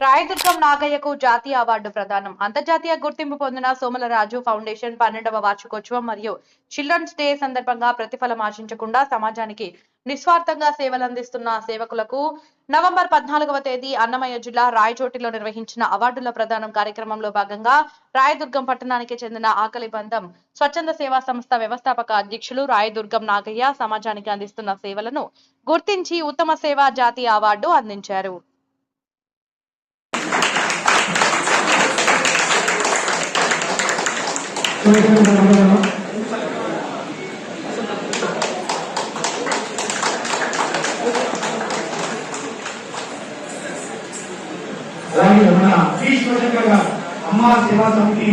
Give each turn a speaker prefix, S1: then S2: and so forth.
S1: రాయదుర్గం నాగయ్యకు జాతీయ అవార్డు ప్రదానం. అంతర్జాతీయ గుర్తింపు పొందిన సోమలరాజు ఫౌండేషన్ పన్నెండవ వార్షికోత్సవం మరియు చిల్డ్రన్స్ డే సందర్భంగా ప్రతిఫలం ఆశించకుండా సమాజానికి నిస్వార్థంగా సేవలందిస్తున్న సేవకులకు నవంబర్ పద్నాలుగవ తేదీ అన్నమయ్య జిల్లా రాయచోటిలో నిర్వహించిన అవార్డుల ప్రదానం కార్యక్రమంలో భాగంగా రాయదుర్గం పట్టణానికి చెందిన ఆకలి బంధం స్వచ్ఛంద సేవా సంస్థ వ్యవస్థాపక అధ్యక్షులు రాయదుర్గం నాగయ్య సమాజానికి అందిస్తున్న సేవలను గుర్తించి ఉత్తమ సేవా జాతీయ అవార్డు అందించారు.
S2: అలాగే మన శ్రీ శివశంకర్ గారు అమ్మ సేవా సమితి